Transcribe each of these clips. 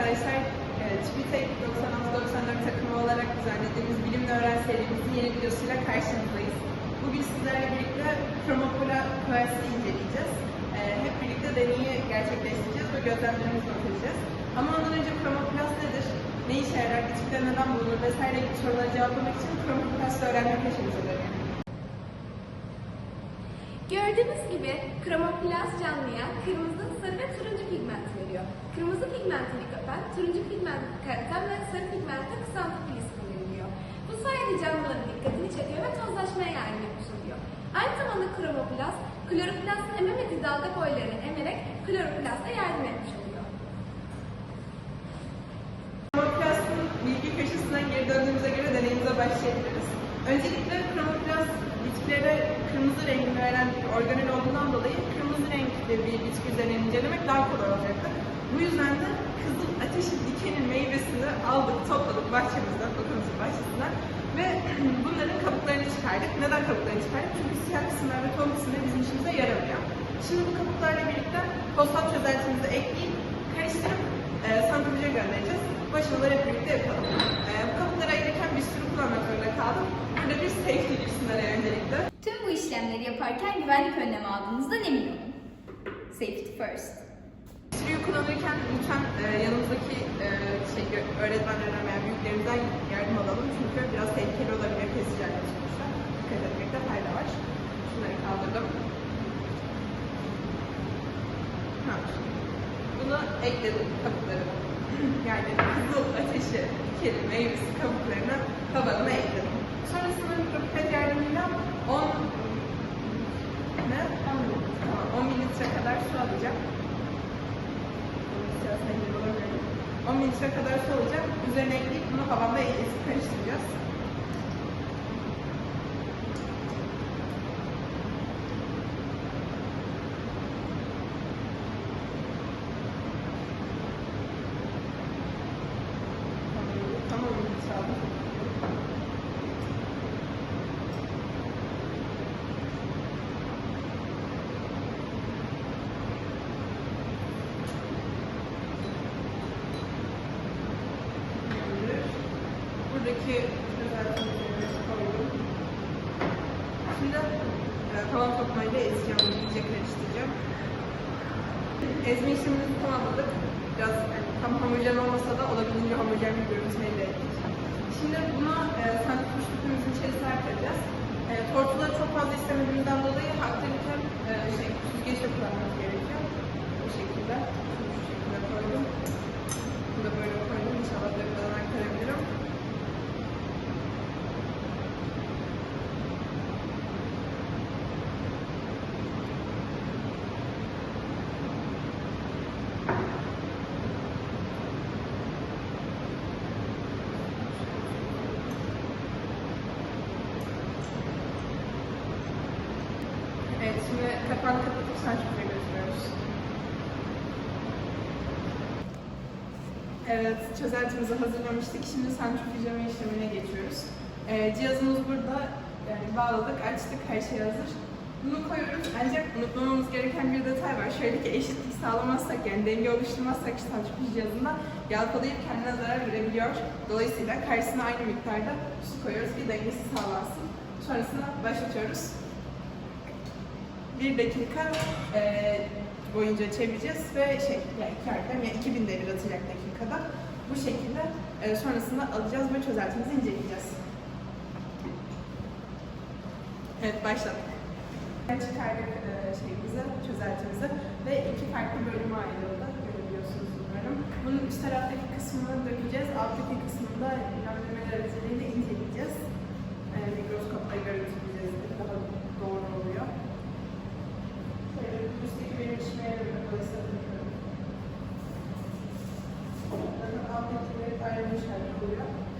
arkadaşlar. E, TÜBİTAK 96-94 takımı olarak düzenlediğimiz Bilimle Öğren serimizin yeni videosuyla karşınızdayız. Bugün sizlerle birlikte Chromopora Quest'i inceleyeceğiz. E, hep birlikte deneyi gerçekleştireceğiz ve gözlemlerimizi edeceğiz. Ama ondan önce Chromoplast nedir? Ne işe yarar? İçinde neden bulunur? Vesaire gibi soruları cevaplamak için Chromoplast'ı öğrenmek peşimize dönüyor. Gördüğünüz gibi kromoplast canlıya kırmızı, sarı ve turuncu pigment veriyor. Kırmızı pigmenti likopen, turuncu pigment keratin ve sarı pigmenti kısaltıcı kullanılıyor. Bu sayede canlıların dikkatini çekiyor ve tozlaşmaya yardımcı oluyor. Aynı zamanda kromoplast, kloroplastın ememediği dalga boylarını emerek kloroplasta yardım etmiş oluyor. Chromoplast'ın bilgi köşesinden geri döndüğümüze göre deneyimize başlayabiliriz. Öncelikle organel olduğundan dolayı kırmızı renkli bir bitki üzerine incelemek daha kolay olacaktır. Bu yüzden de kızıl ateşi dikenin meyvesini aldık, topladık bahçemizden, okulumuzun bahçesinden ve bunların kabuklarını çıkardık. Neden kabuklarını çıkardık? Çünkü siyah kısımlar ve tohum kısımları bizim işimize yaramıyor. Şimdi bu kabuklarla birlikte fosfat çözeltimizi ekleyip karıştırıp e, santrifüje göndereceğiz. Bu aşamaları hep birlikte yapalım. E, bu kabukları ayırırken bir sürü kullanmak zorunda kaldım. Burada bir safety lüksünden öncelikle. İşlemleri yaparken güvenlik önlemi aldığınızdan emin olun. Safety first. Sürüyü kullanırken lütfen e, yanımızdaki e, şey, öğretmenlerden veya büyüklerimizden yardım alalım. Çünkü biraz tehlikeli olabilir kesicilerle çıkmışsa. Dikkat etmekte fayda var. Şunları kaldırdım. Ha. Bunu ekledim kabuklarına. Yani kızıl ateşi, dikenin meyvesi kabuklarını tabanına ekledim. Sonrasında mikropipet yardımıyla 10 ne? 10 mililitre. Tamam, 10 mililitre alacağım. 10 mililitre kadar alacağım. Üzerine ekleyip bunu havanda karıştıracağız. Özellikleri koydum. Şimdi e, tavan tokmayla ezeceğim, iyice karıştıracağım. Ezme işlemimizi tamamladık. Biraz yani, tam homojen olmasa da olabildiğince homojen bir görüntü elde ettik. Şimdi bunu e, santrifüj içerisine aktaracağız. E, tortuları çok fazla istemediğimizden dolayı aktarırken e, şey, süzgeçle kullanmamız gerekiyor. Bu şekilde. Şu şekilde koydum. Bunu da böyle koydum. İnşallah dökmeden aktarabilirim. Evet, şimdi kapağını kapatıp santrifüje götürüyoruz. Evet, çözeltimizi hazırlamıştık. Şimdi santrifüjleme işlemine geçiyoruz. Ee, cihazımız burada. Yani bağladık, açtık, her şey hazır. Bunu koyuyoruz ancak unutmamamız gereken bir detay var. Şöyle ki eşitlik sağlamazsak yani denge oluşturmazsak santrifüj cihazında yalpalayıp kendine zarar verebiliyor. Dolayısıyla karşısına aynı miktarda su koyuyoruz ki dengesi sağlansın. Sonrasında başlatıyoruz bir dakika e, boyunca çevireceğiz ve şey yani iki arka yani 2000 devir atacak dakikada. Bu şekilde e, sonrasında alacağız ve çözeltimizi inceleyeceğiz. Evet başladık. Çıkardık e, şeyimizi, çözeltimizi ve iki farklı bölüme ayrıldı. Görebiliyorsunuz umarım. Bunun üst taraftaki kısmını dökeceğiz. Alttaki kısmını da ilerlemeler aracılığıyla inceleyeceğiz. E, mikroskopla görüntüleyeceğiz. Daha doğru oluyor.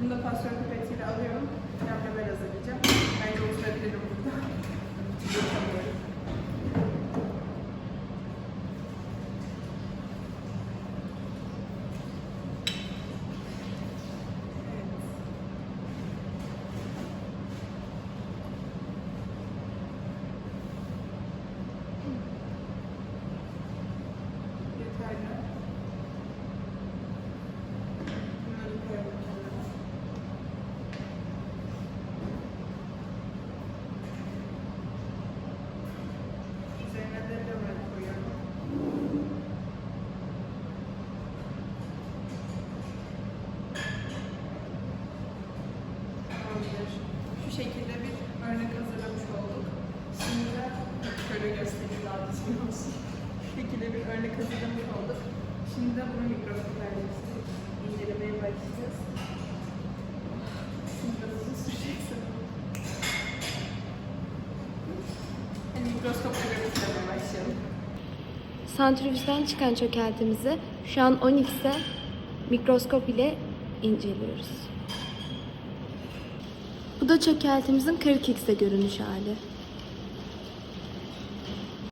Oluyor. Bunu da pasyon pipetiyle alıyorum. Yamyamer örnek hazırlamış olduk. Şimdi de bunu mikroskoplarla incelemeye başlayacağız. Şimdi biraz uzun sürecek sanırım. Görüntülemeye başlayalım. Santrifüjden çıkan çökeltimizi şu an 10x'e mikroskop ile inceliyoruz. Bu da çökeltimizin 40x'e görünüş hali.